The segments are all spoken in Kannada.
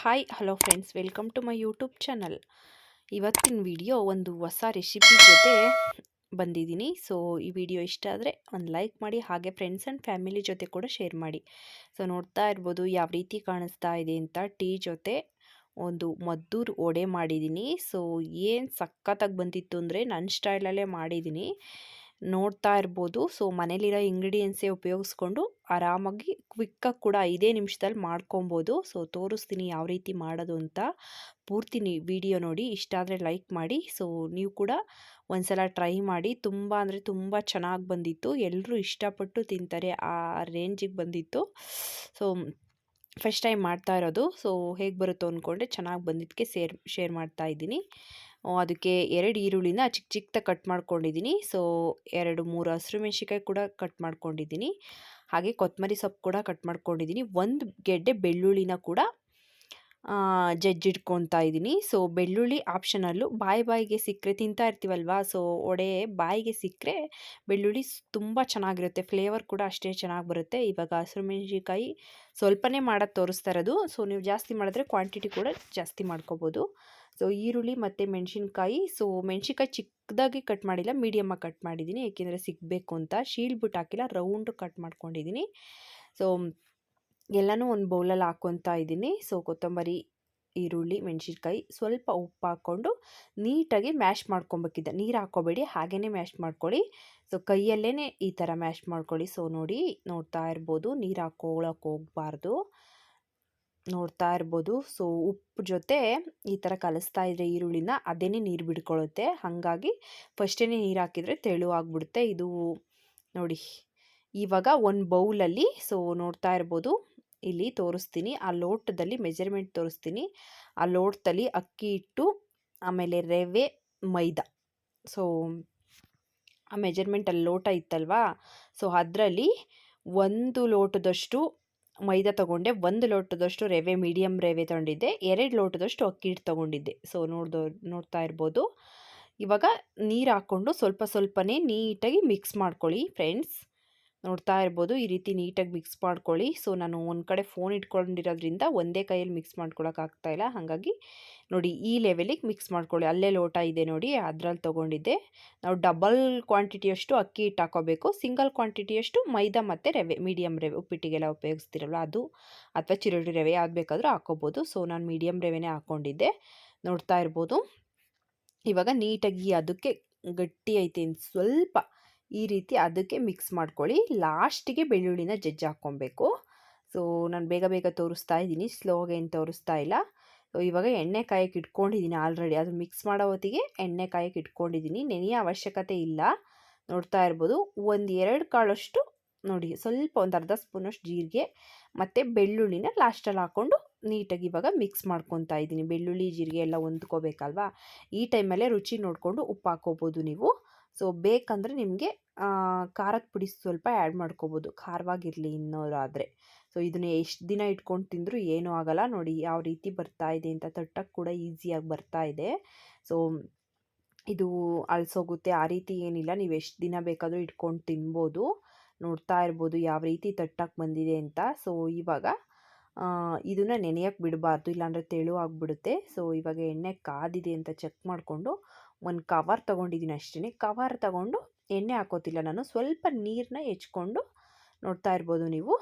Hi hello friends welcome to my YouTube channel ಇವತ್ತಿನ ವಿಡಿಯೋ ಒಂದು ಹೊಸ ರೆಸಿಪಿ ಜೊತೆ ಬಂದಿದ್ದೀನಿ. ಸೊ ಈ ವಿಡಿಯೋ ಇಷ್ಟ ಆದರೆ ಒಂದು ಲೈಕ್ ಮಾಡಿ, ಹಾಗೆ ಫ್ರೆಂಡ್ಸ್ ಆ್ಯಂಡ್ ಫ್ಯಾಮಿಲಿ ಜೊತೆ ಕೂಡ ಶೇರ್ ಮಾಡಿ. ಸೊ ನೋಡ್ತಾ ಇರ್ಬೋದು ಯಾವ ರೀತಿ ಕಾಣಿಸ್ತಾ ಇದೆ ಅಂತ ಟೀ ಜೊತೆ ಒಂದು ಮದ್ದೂರು ಒಡೆ ಮಾಡಿದ್ದೀನಿ. ಸೊ ಏನು ಸಖತ್ತಾಗಿ ಬಂದಿತ್ತು ಅಂದರೆ ನನ್ನ ಸ್ಟೈಲಲ್ಲೇ ಮಾಡಿದ್ದೀನಿ. ನೋಡ್ತಾ ಇರ್ಬೋದು. ಸೊ ಮನೇಲಿರೋ ಇಂಗ್ರೀಡಿಯೆಂಟ್ಸೇ ಉಪಯೋಗಿಸ್ಕೊಂಡು ಆರಾಮಾಗಿ ಕ್ವಿಕ್ಕಾಗಿ ಕೂಡ ಐದೇ ನಿಮಿಷದಲ್ಲಿ ಮಾಡ್ಕೊಬೋದು. ಸೊ ತೋರಿಸ್ತೀನಿ ಯಾವ ರೀತಿ ಮಾಡೋದು ಅಂತ. ಪೂರ್ತಿ ವಿಡಿಯೋ ನೋಡಿ. ಇಷ್ಟ ಆದರೆ ಲೈಕ್ ಮಾಡಿ. ಸೊ ನೀವು ಕೂಡ ಒಂದ್ಸಲ ಟ್ರೈ ಮಾಡಿ. ತುಂಬ ಅಂದರೆ ತುಂಬ ಚೆನ್ನಾಗಿ ಬಂದಿತ್ತು. ಎಲ್ಲರೂ ಇಷ್ಟಪಟ್ಟು ತಿಂತಾರೆ. ಆ ರೇಂಜಿಗೆ ಬಂದಿತ್ತು. ಸೊ ಫಸ್ಟ್ ಟೈಮ್ ಮಾಡ್ತಾ ಇರೋದು. ಸೊ ಹೇಗೆ ಬರುತ್ತೋ ಅಂದ್ಕೊಂಡ್ರೆ ಚೆನ್ನಾಗಿ ಬಂದಿದ್ದಕ್ಕೆ ಸೇರ್ ಶೇರ್ ಮಾಡ್ತಾ ಇದ್ದೀನಿ. ಅದಕ್ಕೆ ಎರಡು ಈರುಳ್ಳಿನ ಚಿಕ್ಕ ಚಿಕ್ಕದಾಗಿ ಕಟ್ ಮಾಡ್ಕೊಂಡಿದ್ದೀನಿ. ಸೊ ಎರಡು ಮೂರು ಹಸಿರು ಮೆಣಸಿಕಾಯಿ ಕೂಡ ಕಟ್ ಮಾಡ್ಕೊಂಡಿದ್ದೀನಿ. ಹಾಗೆ ಕೊತ್ತಂಬರಿ ಸೊಪ್ಪು ಕೂಡ ಕಟ್ ಮಾಡ್ಕೊಂಡಿದ್ದೀನಿ. ಒಂದು ಗೆಡ್ಡೆ ಬೆಳ್ಳುಳ್ಳಿನ ಕೂಡ ಜಜ್ಜಿಡ್ಕೊತಾ ಇದ್ದೀನಿ. ಸೊ ಬೆಳ್ಳುಳ್ಳಿ ಆಪ್ಷನಲ್ಲು ಬಾಯಿ ಬಾಯಿಗೆ ಸಿಕ್ಕರೆ ತಿಂತಾ ಇರ್ತೀವಲ್ವಾ? ಸೊ ಒಡೆ ಬಾಯಿಗೆ ಸಿಕ್ಕರೆ ಬೆಳ್ಳುಳ್ಳಿ ತುಂಬ ಚೆನ್ನಾಗಿರುತ್ತೆ. ಫ್ಲೇವರ್ ಕೂಡ ಅಷ್ಟೇ ಚೆನ್ನಾಗಿ ಬರುತ್ತೆ. ಇವಾಗ ಹಸಿರು ಮೆಣಸಿನ್ಕಾಯಿ ಸ್ವಲ್ಪನೇ ಮಾಡೋದು ತೋರಿಸ್ತಾ ಇರೋದು. ಸೊ ನೀವು ಜಾಸ್ತಿ ಮಾಡಿದ್ರೆ ಕ್ವಾಂಟಿಟಿ ಕೂಡ ಜಾಸ್ತಿ ಮಾಡ್ಕೋಬೋದು. ಸೊ, ಈರುಳ್ಳಿ ಮತ್ತು ಮೆಣಸಿನ್ಕಾಯಿ. ಸೊ, ಮೆಣಸಿನ್ಕಾಯಿ ಚಿಕ್ಕದಾಗಿ ಕಟ್ ಮಾಡಿಲ್ಲ ಮೀಡಿಯಮ್ಮಾಗಿ ಕಟ್ ಮಾಡಿದ್ದೀನಿ ಏಕೆಂದರೆ ಸಿಗಬೇಕು ಅಂತ. ಶೀಲ್ಬಿಟ್ಟು ಹಾಕಿಲ್ಲ, ರೌಂಡ್ ಕಟ್ ಮಾಡ್ಕೊಂಡಿದ್ದೀನಿ ಸೊ, ಎಲ್ಲನೂ ಒಂದು ಬೌಲಲ್ಲಿ ಹಾಕ್ಕೊತಾ ಇದ್ದೀನಿ ಸೊ, ಕೊತ್ತಂಬರಿ, ಈರುಳ್ಳಿ, ಮೆಣಸಿನ್ಕಾಯಿ ಸ್ವಲ್ಪ ಉಪ್ಪು ಹಾಕ್ಕೊಂಡು ನೀಟಾಗಿ ಮ್ಯಾಶ್ ಮಾಡ್ಕೊಬೇಕಿದ್ದ ನೀರು ಹಾಕ್ಕೋಬೇಡಿ ಹಾಗೇ ಮ್ಯಾಶ್ ಮಾಡ್ಕೊಳ್ಳಿ. ಸೊ ಕೈಯಲ್ಲೇ ಈ ಥರ ಮ್ಯಾಶ್ ಮಾಡ್ಕೊಳ್ಳಿ. ಸೊ, ನೋಡಿ, ನೋಡ್ತಾ ಇರ್ಬೋದು, ನೀರು ಹಾಕ್ಕೊಳಕ್ಕೆ ಹೋಗಬಾರ್ದು. ನೋಡ್ತಾ ಇರ್ಬೋದು. ಸೊ ಉಪ್ಪು ಜೊತೆ ಈ ಥರ ಕಲಿಸ್ತಾ ಇದ್ರೆ ಈರುಳ್ಳಿನ ಅದೇ ನೀರು ಬಿಡ್ಕೊಳ್ಳುತ್ತೆ ಹಾಗಾಗಿ ಫಸ್ಟೇ ನೀರು ಹಾಕಿದರೆ ತೆಳು ಆಗಿಬಿಡುತ್ತೆ. ಇದು ನೋಡಿ, ಇವಾಗ ಒಂದು ಬೌಲಲ್ಲಿ ಸೊ ನೋಡ್ತಾ ಇರ್ಬೋದು. ಇಲ್ಲಿ ತೋರಿಸ್ತೀನಿ. ಆ ಲೋಟದಲ್ಲಿ ಮೆಜರ್ಮೆಂಟ್ ತೋರಿಸ್ತೀನಿ. ಆ ಲೋಟದಲ್ಲಿ ಅಕ್ಕಿ ಇಟ್ಟು, ಆಮೇಲೆ ರವೆ, ಮೈದಾ. ಸೊ ಆ ಮೆಜರ್ಮೆಂಟಲ್ಲಿ ಲೋಟ ಇತ್ತಲ್ವಾ? ಸೊ ಅದರಲ್ಲಿ ಒಂದು ಲೋಟದಷ್ಟು ಮೈದಾ ತೊಗೊಂಡೆ, ಒಂದು ಲೋಟದಷ್ಟು ರವೆ ಮೀಡಿಯಮ್ ರವೆ ತೊಗೊಂಡಿದ್ದೆ ಎರಡು ಲೋಟದಷ್ಟು ಅಕ್ಕಿ ಹಿಟ್ಟು ತೊಗೊಂಡಿದ್ದೆ. ಸೊ ನೋಡ್ದೋ, ನೋಡ್ತಾ ಇರ್ಬೋದು. ಇವಾಗ ನೀರು ಹಾಕ್ಕೊಂಡು ಸ್ವಲ್ಪ ಸ್ವಲ್ಪನೇ ನೀಟಾಗಿ ಮಿಕ್ಸ್ ಮಾಡ್ಕೊಳ್ಳಿ ಫ್ರೆಂಡ್ಸ್ ನೋಡ್ತಾ ಇರ್ಬೋದು, ಈ ರೀತಿ ನೀಟಾಗಿ ಮಿಕ್ಸ್ ಮಾಡ್ಕೊಳ್ಳಿ. ಸೊ ನಾನು ಒಂದು ಕಡೆ ಫೋನ್ ಇಟ್ಕೊಂಡಿರೋದ್ರಿಂದ ಒಂದೇ ಕೈಯಲ್ಲಿ ಮಿಕ್ಸ್ ಮಾಡ್ಕೊಳಕ್ಕೆ ಇಲ್ಲ. ಹಾಗಾಗಿ ನೋಡಿ ಈ ಲೆವೆಲಿಗೆ ಮಿಕ್ಸ್ ಮಾಡ್ಕೊಳ್ಳಿ. ಅಲ್ಲೇ ಲೋಟ ಇದೆ ನೋಡಿ, ಅದರಲ್ಲಿ ತೊಗೊಂಡಿದ್ದೆ. ನಾವು ಡಬಲ್ ಕ್ವಾಂಟಿಟಿಯಷ್ಟು ಅಕ್ಕಿ ಹಿಟ್ಟು ಹಾಕೋಬೇಕು. ಸಿಂಗಲ್ ಕ್ವಾಂಟಿಟಿಯಷ್ಟು ಮೈದಾ ಮತ್ತು ರವೆ ಮೀಡಿಯಂ ರವೆ, ಉಪ್ಪಿಟ್ಟಿಗೆಲ್ಲ ಉಪಯೋಗಿಸ್ತಿರಲ್ಲ ಅದು? ಅಥವಾ ಚಿರುಳಿ ರವೆ ಯಾವ್ದು ಬೇಕಾದರೂ ಹಾಕೋಬೋದು. ಸೊ ನಾನು ಮೀಡಿಯಮ್ ರವೆನೇ ಹಾಕ್ಕೊಂಡಿದ್ದೆ ನೋಡ್ತಾ ಇರ್ಬೋದು. ಇವಾಗ ನೀಟಾಗಿ ಅದಕ್ಕೆ ಗಟ್ಟಿ ಐತೆ ಸ್ವಲ್ಪ ಈ ರೀತಿ ಅದಕ್ಕೆ ಮಿಕ್ಸ್ ಮಾಡ್ಕೊಳ್ಳಿ. ಲಾಸ್ಟಿಗೆ ಬೆಳ್ಳುಳ್ಳಿನ ಜಜ್ಜಿ ಹಾಕ್ಕೊಬೇಕು. ಸೊ ನಾನು ಬೇಗ ಬೇಗ ತೋರಿಸ್ತಾ ಇದ್ದೀನಿ. ಸ್ಲೋಗೇನು ತೋರಿಸ್ತಾ ಇಲ್ಲ. ಇವಾಗ ಎಣ್ಣೆ ಕಾಯಕ್ಕೆ ಇಟ್ಕೊಂಡಿದ್ದೀನಿ ಆಲ್ರೆಡಿ ಅದು ಮಿಕ್ಸ್ ಮಾಡೋ ಹೊತ್ತಿಗೆ ಎಣ್ಣೆ ಕಾಯಕ್ಕೆ ಇಟ್ಕೊಂಡಿದ್ದೀನಿ ನೆನೆಯ ಅವಶ್ಯಕತೆ ಇಲ್ಲ. ನೋಡ್ತಾ ಇರ್ಬೋದು. ಒಂದು ಎರಡು ಕಾಳಷ್ಟು ನೋಡಿ, ಸ್ವಲ್ಪ ಒಂದು ಅರ್ಧ ಸ್ಪೂನಷ್ಟು ಜೀರಿಗೆ ಮತ್ತು ಬೆಳ್ಳುಳ್ಳಿನ ಲಾಸ್ಟಲ್ಲಿ ಹಾಕ್ಕೊಂಡು ನೀಟಾಗಿ ಇವಾಗ ಮಿಕ್ಸ್ ಮಾಡ್ಕೊತಾ ಇದ್ದೀನಿ. ಬೆಳ್ಳುಳ್ಳಿ, ಜೀರಿಗೆ ಎಲ್ಲ ಹೊಂದ್ಕೋಬೇಕಲ್ವಾ? ಈ ಟೈಮಲ್ಲೇ ರುಚಿ ನೋಡಿಕೊಂಡು ಉಪ್ಪು ಹಾಕೋಬೋದು ನೀವು. ಸೊ ಬೇಕಂದರೆ ನಿಮಗೆ ಖಾರದ ಪುಡಿ ಸ್ವಲ್ಪ ಆ್ಯಡ್ ಮಾಡ್ಕೋಬೋದು. ಖಾರವಾಗಿರಲಿ ಇನ್ನೋರಾದರೆ. ಸೊ, ಇದನ್ನ ಎಷ್ಟು ದಿನ ಇಟ್ಕೊಂಡು ತಿಂದರೂ ಏನೂ ಆಗಲ್ಲ. ನೋಡಿ ಯಾವ ರೀತಿ ಬರ್ತಾ ಇದೆ ಅಂತ ತಟ್ಟಕ್ಕೆ ಕೂಡ ಈಸಿಯಾಗಿ ಬರ್ತಾ ಇದೆ. ಸೊ, ಇದು ಅಳಿಸೋಗುತ್ತೆ. ಆ ರೀತಿ ಏನಿಲ್ಲ. ನೀವು ಎಷ್ಟು ದಿನ ಬೇಕಾದರೂ ಇಟ್ಕೊಂಡು ತಿನ್ಬೋದು. ನೋಡ್ತಾ ಇರ್ಬೋದು ಯಾವ ರೀತಿ ತಟ್ಟಕ್ಕೆ ಬಂದಿದೆ ಅಂತ. ಸೊ, ಇವಾಗ ಇದನ್ನು ನೆನೆಯೋಕ್ಕೆ ಬಿಡಬಾರ್ದು. ಇಲ್ಲಾಂದರೆ ತೆಳು ಆಗಿಬಿಡುತ್ತೆ. ಸೊ, ಇವಾಗ ಎಣ್ಣೆ ಕಾದಿದೆ ಅಂತ ಚೆಕ್ ಮಾಡಿಕೊಂಡು ಒಂದು ಕವರ್ ತೊಗೊಂಡಿದ್ದೀನಿ ಅಷ್ಟೇ ಕವರ್ ತಗೊಂಡು ಎಣ್ಣೆ ಹಾಕೋತಿಲ್ಲ ನಾನು. ಸ್ವಲ್ಪ ನೀರನ್ನ ಹೆಚ್ಕೊಂಡು ನೋಡ್ತಾ ಇರ್ಬೋದು ನೀವು.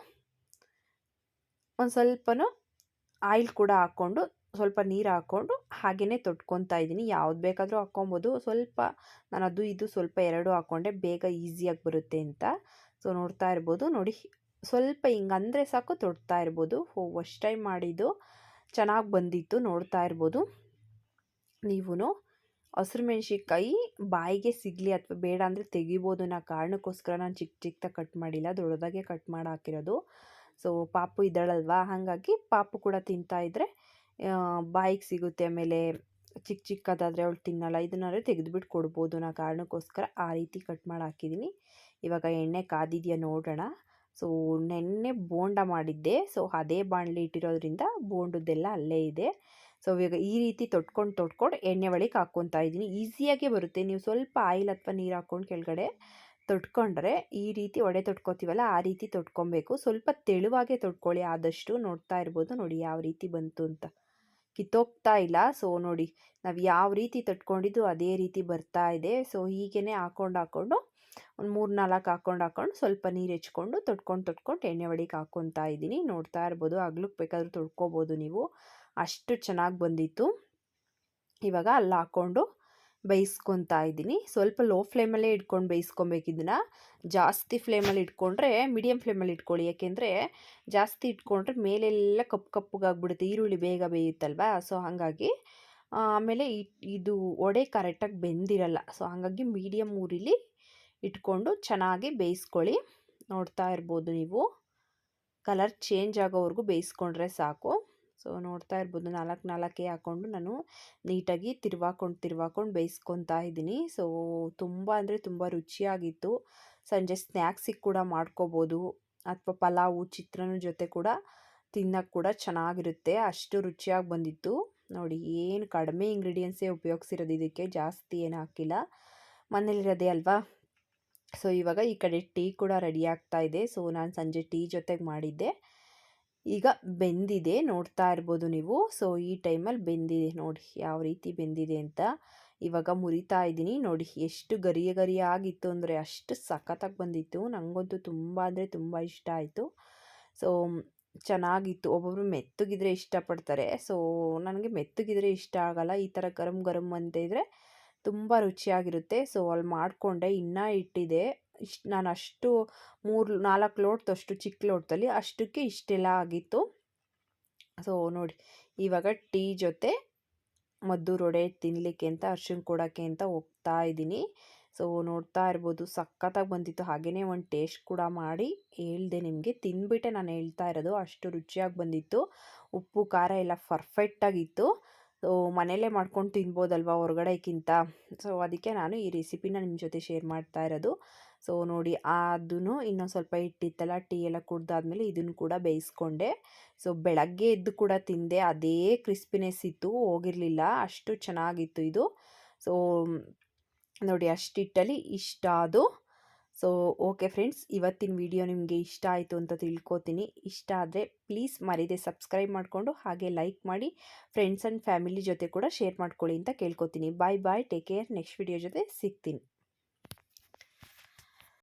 ಒಂದು ಸ್ವಲ್ಪನೂ ಆಯಿಲ್ ಕೂಡ ಹಾಕ್ಕೊಂಡು, ಸ್ವಲ್ಪ ನೀರು ಹಾಕ್ಕೊಂಡು ಹಾಗೆಯೇ ತೊಟ್ಕೊತಾ ಇದ್ದೀನಿ. ಯಾವ್ದು ಬೇಕಾದರೂ ಹಾಕ್ಕೊಬೋದು. ಸ್ವಲ್ಪ ನಾನು ಅದು ಇದು ಸ್ವಲ್ಪ ಎರಡು ಹಾಕ್ಕೊಂಡೆ ಬೇಗ ಈಸಿಯಾಗಿ ಬರುತ್ತೆ ಅಂತ. ಸೊ, ನೋಡ್ತಾ ಇರ್ಬೋದು. ನೋಡಿ, ಸ್ವಲ್ಪ ಹಿಂಗಂದರೆ ಸಾಕು ತೊಡ್ತಾ ಇರ್ಬೋದು. ಫಸ್ಟ್ ಟೈಮ್ ಮಾಡಿದ್ದು ಚೆನ್ನಾಗಿ ಬಂದಿತ್ತು ನೋಡ್ತಾ ಇರ್ಬೋದು. ನೀವು ಹಸಿರು ಮೆಣ್ಸಿನ್ಕಾಯಿ ಬಾಯಿಗೆ ಸಿಗಲಿ ಅಥವಾ ಬೇಡ ಅಂದರೆ ತೆಗಿಬೋದು. ನಾ ಕಾರಣಕ್ಕೋಸ್ಕರ ನಾನು ಚಿಕ್ಕ ಚಿಕ್ಕದಾಗಿ ಕಟ್ ಮಾಡಿಲ್ಲ. ದೊಡ್ಡದಾಗೆ ಕಟ್ ಮಾಡಿ ಹಾಕಿರೋದು. ಸೊ ಪಾಪು ಇದ್ದಾಳಲ್ವಾ? ಹಾಗಾಗಿ ಪಾಪು ಕೂಡ ತಿಂತಾ ಇದ್ದರೆ ಬಾಯಿಗೆ ಸಿಗುತ್ತೆ, ಆಮೇಲೆ ಚಿಕ್ಕ ಚಿಕ್ಕದಾದರೆ ಅವಳು ತಿನ್ನಲ್ಲ. ಇದನ್ನಾದ್ರೆ ತೆಗೆದುಬಿಟ್ಟು ಕೊಡ್ಬೋದು. ನಾ ಕಾರಣಕ್ಕೋಸ್ಕರ ಆ ರೀತಿ ಕಟ್ ಮಾಡಿ ಹಾಕಿದ್ದೀನಿ ಇವಾಗ ಎಣ್ಣೆ ಕಾದಿದೆಯಾ ನೋಡೋಣ. ಸೊ ನೆನ್ನೆ ಬೋಂಡ ಮಾಡಿದ್ದೆ. ಸೊ ಅದೇ ಬಾಣಲಿ ಇಟ್ಟಿರೋದ್ರಿಂದ ಬೋಂಡದ್ದೆಲ್ಲ ಅಲ್ಲೇ ಇದೆ. ಸೊ ಇವಾಗ ಈ ರೀತಿ ತೊಟ್ಕೊಂಡು ತೊಟ್ಕೊಂಡು ಎಣ್ಣೆ ಒಳಗೆ ಹಾಕ್ಕೊತಾ ಇದ್ದೀನಿ. ಈಸಿಯಾಗೇ ಬರುತ್ತೆ. ನೀವು ಸ್ವಲ್ಪ ಆಯಿಲ್ ಅಥವಾ ನೀರು ಹಾಕ್ಕೊಂಡು ಕೆಳಗಡೆ ತೊಟ್ಕೊಂಡ್ರೆ ಈ ರೀತಿ ಒಡೆ ತೊಟ್ಕೋತೀವಲ್ಲ, ಆ ರೀತಿ ತೊಟ್ಕೊಬೇಕು. ಸ್ವಲ್ಪ ತೆಳುವಾಗೆ ತೊಟ್ಕೊಳ್ಳಿ, ಆದಷ್ಟು ನೋಡ್ತಾ ಇರ್ಬೋದು. ನೋಡಿ ಯಾವ ರೀತಿ ಬಂತು ಅಂತ. ಕಿತ್ತೋಗ್ತಾ ಇಲ್ಲ. ಸೊ, ನೋಡಿ ನಾವು ಯಾವ ರೀತಿ ತೊಟ್ಕೊಂಡಿದ್ದು ಅದೇ ರೀತಿ ಬರ್ತಾ ಇದೆ. ಸೊ ಹೀಗೇ ಹಾಕೊಂಡು ಹಾಕೊಂಡು, ಒಂದು ಮೂರು ನಾಲ್ಕು ಹಾಕೊಂಡು ಹಾಕೊಂಡು ಸ್ವಲ್ಪ ನೀರು ಹೆಚ್ಕೊಂಡು ತೊಟ್ಕೊಂಡು ತೊಟ್ಕೊಂಡು ಎಣ್ಣೆ ಒಡಿಗೆ ಹಾಕ್ಕೊತಾ ಇದ್ದೀನಿ. ನೋಡ್ತಾ ಇರ್ಬೋದು. ಹಗ್ಲಕ್ಕೆ ಬೇಕಾದರೂ ತೊಳ್ಕೊಬೋದು ನೀವು. ಅಷ್ಟು ಚೆನ್ನಾಗಿ ಬಂದಿತ್ತು. ಇವಾಗ ಅಲ್ಲಿ ಹಾಕ್ಕೊಂಡು ಬೇಯಿಸ್ಕೊತಾ ಇದ್ದೀನಿ. ಸ್ವಲ್ಪ ಲೋ ಫ್ಲೇಮಲ್ಲೇ ಇಟ್ಕೊಂಡು ಬೇಯಿಸ್ಕೊಬೇಕು ಇದನ್ನು. ಜಾಸ್ತಿ ಫ್ಲೇಮಲ್ಲಿ ಇಟ್ಕೊಂಡ್ರೆ ಮೀಡಿಯಮ್ ಫ್ಲೇಮಲ್ಲಿ ಇಟ್ಕೊಳ್ಳಿ. ಯಾಕೆಂದರೆ ಜಾಸ್ತಿ ಇಟ್ಕೊಂಡ್ರೆ ಮೇಲೆಲ್ಲ ಕಪ್ಪು ಕಪ್ಪಗಾಗ್ಬಿಡುತ್ತೆ. ಈರುಳ್ಳಿ ಬೇಗ ಬೇಯುತ್ತಲ್ವಾ? ಸೊ ಹಾಗಾಗಿ ಆಮೇಲೆ ಇದು ಒಡೆ ಕರೆಕ್ಟಾಗಿ ಬೆಂದಿರಲ್ಲ. ಸೊ ಹಾಗಾಗಿ ಮೀಡಿಯಮ್ ಊರಿಲಿ ಇಟ್ಕೊಂಡು ಚೆನ್ನಾಗಿ ಬೇಯಿಸ್ಕೊಳ್ಳಿ. ನೋಡ್ತಾ ಇರ್ಬೋದು ನೀವು. ಕಲರ್ ಚೇಂಜ್ ಆಗೋವರೆಗೂ ಬೇಯಿಸ್ಕೊಂಡ್ರೆ ಸಾಕು. ಸೊ ನೋಡ್ತಾ ಇರ್ಬೋದು. ನಾಲ್ಕು ನಾಲ್ಕೇ ಹಾಕ್ಕೊಂಡು ನಾನು ನೀಟಾಗಿ ತಿರ್ವಾಕೊಂಡು ತಿರ್ವಾಕೊಂಡು ಬೇಯಿಸ್ಕೊತಾ ಇದ್ದೀನಿ. ಸೊ ತುಂಬ ಅಂದರೆ ತುಂಬ ರುಚಿಯಾಗಿತ್ತು. ಸಂಜೆ ಸ್ನ್ಯಾಕ್ಸಿಗೆ ಕೂಡ ಮಾಡ್ಕೋಬೋದು. ಅಥವಾ ಪಲಾವು, ಚಿತ್ರಾನ್ನ ಜೊತೆ ಕೂಡ ತಿನ್ನೋಕ್ಕೆ ಕೂಡ ಚೆನ್ನಾಗಿರುತ್ತೆ. ಅಷ್ಟು ರುಚಿಯಾಗಿ ಬಂದಿತ್ತು. ನೋಡಿ, ಏನು ಕಡಿಮೆ ಇಂಗ್ರೀಡಿಯೆಂಟ್ಸೇ ಉಪಯೋಗಿಸಿರೋದು ಇದಕ್ಕೆ. ಜಾಸ್ತಿ ಏನು ಹಾಕಿಲ್ಲ. ಮನೇಲಿರೋದೇ ಅಲ್ವಾ? ಸೊ ಇವಾಗ ಈ ಕಡೆ ಟೀ ಕೂಡ ರೆಡಿ ಆಗ್ತಾ ಇದೆ. ಸೊ ನಾನು ಸಂಜೆ ಟೀ ಜೊತೆಗೆ ಮಾಡಿದ್ದೆ. ಈಗ ಬೆಂದಿದೆ ನೋಡ್ತಾ ಇರ್ಬೋದು ನೀವು. ಸೊ ಈ ಟೈಮಲ್ಲಿ ಬೆಂದಿದೆ ನೋಡಿ ಯಾವ ರೀತಿ ಬೆಂದಿದೆ ಅಂತ. ಇವಾಗ ಮುರಿತಾ ಇದ್ದೀನಿ ನೋಡಿ ಎಷ್ಟು ಗರಿಯ ಗರಿಯ ಆಗಿತ್ತು ಅಂದರೆ ಅಷ್ಟು ಸಖತ್ತಾಗಿ ಬಂದಿತ್ತು. ನನಗಂತೂ ತುಂಬ ಅಂದರೆ ತುಂಬ ಇಷ್ಟ ಆಯಿತು. ಸೊ ಚೆನ್ನಾಗಿತ್ತು. ಒಬ್ಬೊಬ್ರು ಮೆತ್ತಗಿದ್ರೆ ಇಷ್ಟಪಡ್ತಾರೆ. ಸೊ ನನಗೆ ಮೆತ್ತಗಿದ್ರೆ ಇಷ್ಟ ಆಗಲ್ಲ. ಈ ಥರ ಗರಂ ಗರಂ ಅಂತ ಇದ್ದರೆ ತುಂಬ ರುಚಿಯಾಗಿರುತ್ತೆ. ಸೊ ಅಲ್ಲಿ ಮಾಡಿಕೊಂಡೆ, ಇನ್ನೂ ಇಟ್ಟಿದೆ. ಇಷ್ಟು ನಾನು ಅಷ್ಟು ಮೂರು, ನಾಲ್ಕು ಲೋಟದಷ್ಟು ಚಿಕ್ಕ ಲೋಟದಲ್ಲಿ ಅಷ್ಟಕ್ಕೆ ಇಷ್ಟೆಲ್ಲ ಆಗಿತ್ತು. ಸೊ ನೋಡಿ, ಇವಾಗ ಟೀ ಜೊತೆ ಮದ್ದು ರೊಡೆ ತಿನ್ನಲಿಕ್ಕೆ ಅಂತ ಅರ್ಶಿನ ಕೊಡೋಕ್ಕೆ ಅಂತ ಹೋಗ್ತಾ ಇದ್ದೀನಿ. ಸೊ ನೋಡ್ತಾ ಇರ್ಬೋದು, ಸಖತ್ತಾಗಿ ಬಂದಿತ್ತು. ಹಾಗೆಯೇ ಒಂದು ಟೇಸ್ಟ್ ಕೂಡ ಮಾಡಿ ಹೇಳಿದೆ ನಿಮಗೆ. ತಿಂದ್ಬಿಟ್ಟೆ ನಾನು ಹೇಳ್ತಾ ಇರೋದು, ಅಷ್ಟು ರುಚಿಯಾಗಿ ಬಂದಿತ್ತು. ಉಪ್ಪು, ಖಾರ ಎಲ್ಲ ಪರ್ಫೆಕ್ಟಾಗಿತ್ತು ಸೊ ಮನೆಯಲ್ಲೇ ಮಾಡ್ಕೊಂಡು ತಿನ್ಬೋದಲ್ವಾ ಹೊರಗಡೆಕ್ಕಿಂತ? ಸೊ ಅದಕ್ಕೆ ನಾನು ಈ ರೆಸಿಪಿನ ನಿಮ್ಮ ಜೊತೆ ಶೇರ್ ಮಾಡ್ತಾ ಇರೋದು. ಸೊ, ನೋಡಿ ಅದನ್ನು ಇನ್ನೊಂದು ಸ್ವಲ್ಪ ಇಟ್ಟಿತ್ತಲ್ಲ ಟೀ ಎಲ್ಲ ಕುಡ್ದಾದ್ಮೇಲೆ ಇದನ್ನು ಕೂಡ ಬೇಯಿಸ್ಕೊಂಡೆ. ಸೊ, ಬೆಳಗ್ಗೆ ಎದ್ದು ಕೂಡ ತಿಂದೆ, ಅದೇ ಕ್ರಿಸ್ಪಿನೆಸ್ ಇತ್ತು, ಹೋಗಿರಲಿಲ್ಲ, ಅಷ್ಟು ಚೆನ್ನಾಗಿತ್ತು ಇದು. ಸೊ, ನೋಡಿ ಅಷ್ಟಿಟ್ಟಲ್ಲಿ ಇಷ್ಟ ಅದು. ಸೊ, ಓಕೆ ಫ್ರೆಂಡ್ಸ್, ಇವತ್ತಿನ ವಿಡಿಯೋ ನಿಮಗೆ ಇಷ್ಟ ಆಯಿತು ಅಂತ ತಿಳ್ಕೊತೀನಿ. ಇಷ್ಟ ಆದರೆ ಪ್ಲೀಸ್ ಮರಿದೆ ಸಬ್ಸ್ಕ್ರೈಬ್ ಮಾಡಿಕೊಂಡು, ಹಾಗೆ ಲೈಕ್ ಮಾಡಿ, ಫ್ರೆಂಡ್ಸ್ ಆ್ಯಂಡ್ ಫ್ಯಾಮಿಲಿ ಜೊತೆ ಕೂಡ ಶೇರ್ ಮಾಡ್ಕೊಳ್ಳಿ ಅಂತ ಕೇಳ್ಕೊತೀನಿ. Bye bye, take care, next video ಜೊತೆ ಸಿಗ್ತೀನಿ.